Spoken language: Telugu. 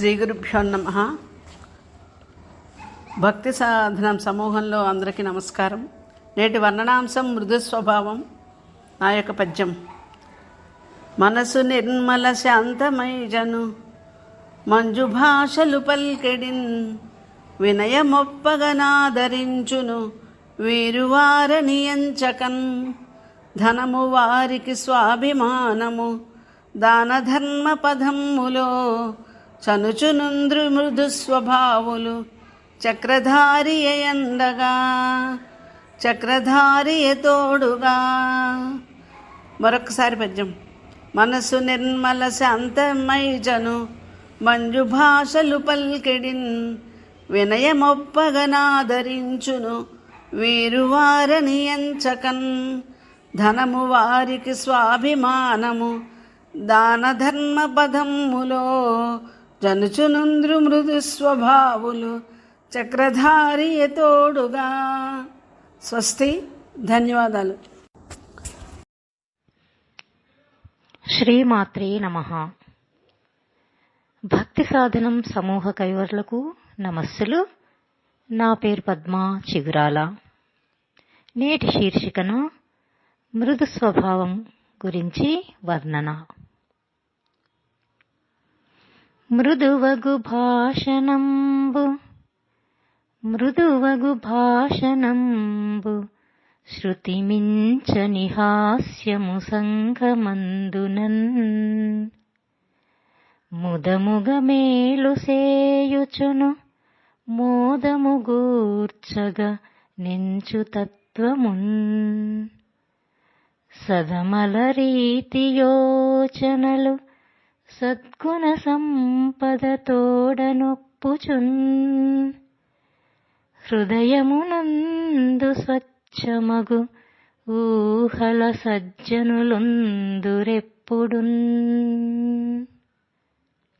శ్రీ గురుభ్యో నమ. భక్తి సాధనం సమూహంలో అందరికీ నమస్కారం. నేటి వర్ణనాంశం మృదు స్వభావం నా యొక్క పద్యం. మనసు నిర్మల శాంతమై జను మంజు భాషలు పల్కెడిన్ వినయమొప్పగనాదరించును వీరు వారనియంచకన్ ధనము వారికి స్వాభిమానము దాన ధర్మ పదములో చనుచునుంద్రు మృదు స్వభావులు. చక్రధారియయండగా చక్రధారియ తోడుగా? మరొకసారి పద్యం. మనసు నిర్మల శాంతమై జను మంజు భాషలు పల్కెడిన్ వినయమొప్పగనాదరించును వీరు వారని ఎంచకన్. ధనము వారికి స్వాభిమానము దాన ధర్మ పదములో జనుచునుంద్రు మృదు స్వభావులు చక్రధారి తోడుగా. స్వస్తి. ధన్యవాదాలు. శ్రీమాత్రే నమ. భక్తి సాధనం సమూహ కైవర్లకు నమస్సులు. నా పేరు పద్మ చిగురాల. నేటి శీర్షికను మృదు స్వభావం గురించి వర్ణన. మృదువగు భాషణంబు మృదువగు భాషణంబు శృతిమించని హాస్యము సంఘమందునన్. ముదముగ మేలు సేయుచును మోదము గూర్చగ నించు తత్వమున్. సదమల రీతి యోచనలు సద్గుణ సంపద తోడనొప్పుచున్ హృదయమునందు స్వచ్ఛమగు ఊహల సజ్జనులుందురెప్పుడున్